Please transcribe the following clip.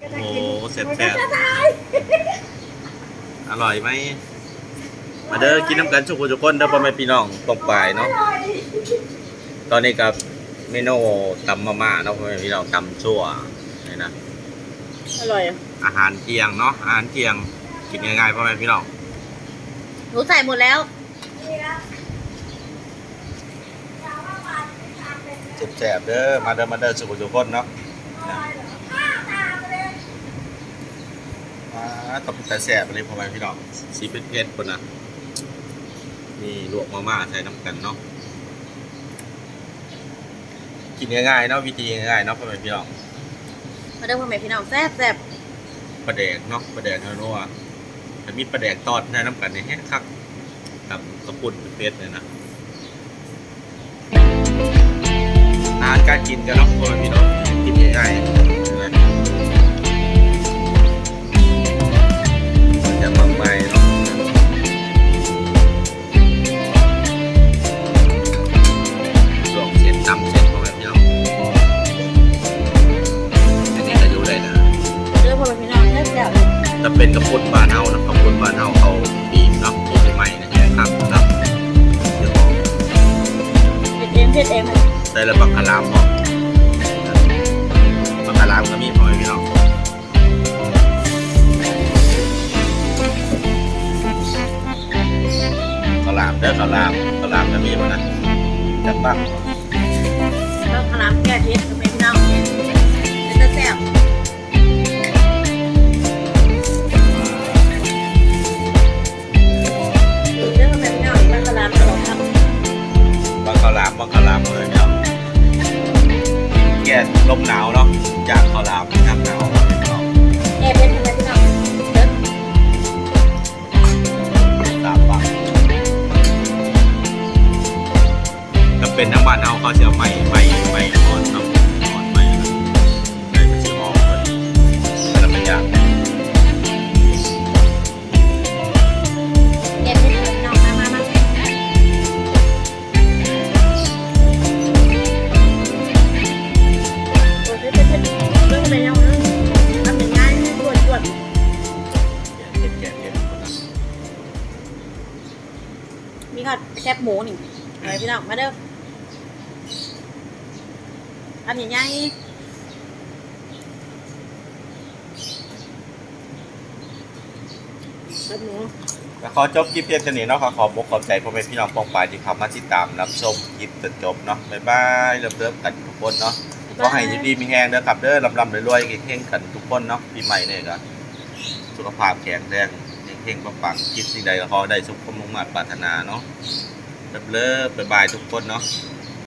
โอ้โหเสร็จแซ่บอร่อยไหม มาเด้อกินน้ำกันชุกคนทุกคนเด้อพ่อแม่พี่น้องตรงปลายเนาะ ตอนนี้กับเมนูตำมาม่าเนาะพ่อแม่พี่น้องตำชั่วนี่นะ อร่อยอะอาหารเที่ยงเนาะ อาหารเที่ยงกินง่ายๆพ่อแม่พี่น้อง หนูใส่หมดแล้วแซ่บๆเด้อ มาเด้อมาเด้อชุกคนทุกคนเนาะมา ตบแต่แซ่บเลยพ่อแม่พี่น้องสีเพชรเพชรคนนะนี่ลวกมาม่าใส่น้ำกันเนาะกินง่ายๆเนาะวิธีง่ายๆเนาะพ่อแม่พี่น้องมาเด้อพ่อแม่พี่น้องแซ่บแซ่บปลาแดกเนาะปลาแดกเนาะนัวแต่มีปลาแดกตอดในน้ำกันในแห้งคักกับกระปุ่นเป็นเป็ดเลยนะอาหารการกินกันเนาะพ่อแม่พี่น้องกินง่ายๆ บถ้าเป็นกระปุนบานเฮานะกระปุนบานเฮาเขาบีบเนาะตัวใหม่ๆนะครับครับเดี๋ยวบอกเผ็ดเองเผ็ดเองเลยได้แล้วบักคารามบอบักคารามก็มีพอไหมพี่น้องข้าวหลามเด้อข้าวหลามข้าวหลามก็มีหมดนะจับปักแลมหนาวเนาะจากขอลามน้ำหนาวแอบเผ็ดพ่อแม่พี่น้องเด้อตามบาทถ้าเป็นน้ำมันเอาเขาจะไม่ มีข้าวแคบหมูนี่อะไรพี่น้องมาเด้ออันนี้ใหญ่แคบหมูแล้วขอจบคลิปเพียงเท่านี้เนาะขอขอบอกขอบใจพ่อแม่พี่น้องปองปายที่เข้ามาติดตามรับชมคลิปจนจบเนาะบ๊ายบายเริ่มเริ่มกันทุกคนเนาะขอให้ยินดีมีแหงเด้อครับเด้อลำลำรวยๆเฮงๆกันทุกคนเนาะปีใหม่เนี่ยก็สุขภาพแข็งแรง เฮงปังปังคิดสิ่งใดก็ขอได้สุขความมุ่งมั่นปรารถนาเนาะเริ่มเริ่มบ๊ายบายทุกคนเนาะ